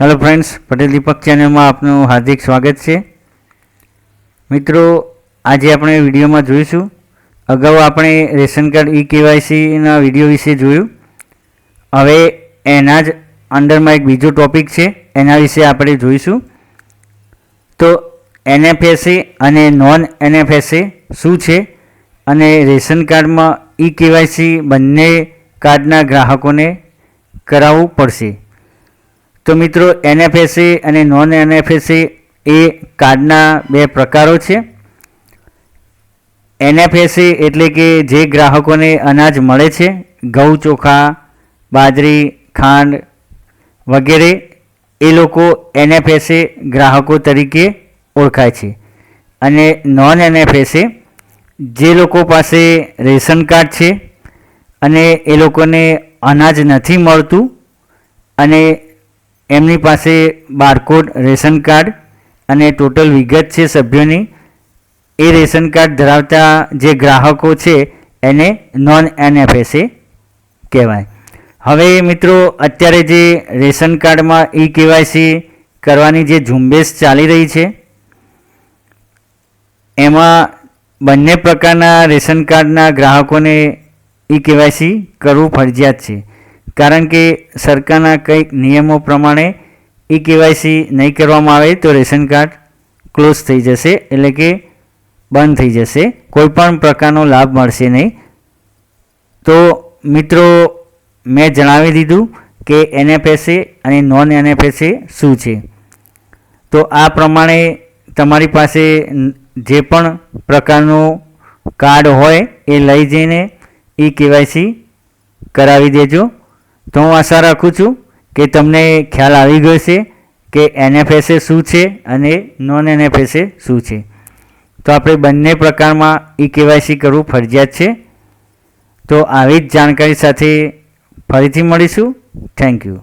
Hello friends Patel દીપક ચેનલમાં આપનું હાર્દિક સ્વાગત છે. મિત્રો, આજે આપણે વિડીયોમાં જોઈશું. અગાઉ આપણે રેશન કાર્ડ ઈ કેવાયસીના વીડિયો વિશે જોયું. હવે એના જ અંડરમાં એક બીજો ટોપિક છે, એના વિશે આપણે જોઈશું. તો એનએફએસએ અને નોન એનએફએસએ શું છે? અને રેશન કાર્ડમાં ઈ કેવાયસી બંને કાર્ડના ગ્રાહકોને કરાવવું પડશે. તો મિત્રો એનએફએસી અને નોન એનએફએસી એ કાર્ડના બે પ્રકારો છે. એનએફએસી એટલે કે જે ગ્રાહકોને અનાજ મળે છે, ઘઉં, ચોખા, બાજરી, ખાંડ વગેરે, એ લોકો એનએફએસએ ગ્રાહકો તરીકે ઓળખાય છે. અને નોન એનએફએસએ જે લોકો પાસે રેશન કાર્ડ છે અને એ લોકોને અનાજ નથી મળતું અને એમની પાસે બારકોડ, રેશન કાર્ડ અને ટોટલ વિગત છે સભ્યોની. એ રેશન કાર્ડ ધરાવતા જે ગ્રાહકો છે, એને નોન એનએફએસએ કહેવાય. હવે મિત્રો, અત્યારે જે રેશન કાર્ડમાં ઈ કેવાયસી કરવાની જે ઝુંબેશ ચાલી રહી છે, એમાં બંને પ્રકારના રેશન કાર્ડના ગ્રાહકોને ઈ કેવાયસી કરવું ફરજિયાત છે. કારણ કે સરકારના કંઈક નિયમો પ્રમાણે ઈ કેવાયસી નહીં કરવામાં આવે તો રેશન કાર્ડ ક્લોઝ થઈ જશે એટલે કે બંધ થઈ જશે. કોઈ પણ પ્રકારનો લાભ મળશે નહીં. તો મિત્રો, મેં જણાવી દીધું કે એનએફએસએ અને નોન એનએફએસએ શું છે? તો આ પ્રમાણે તમારી પાસે જે પણ પ્રકારનું કાર્ડ હોય એ લઈ જઈને ઈ કેવાયસી કરાવી દેજો. તો હું આશા રાખું છું કે તમને ખ્યાલ આવી ગયો છે કે એનએફએસએ શું છે અને નોન એનએફએસએ શું છે. તો આપણે બંને પ્રકારમાં ઈ કેવાયસી કરવું ફરજિયાત છે. તો આવી જ જાણકારી સાથે ફરીથી મળીશું. Thank you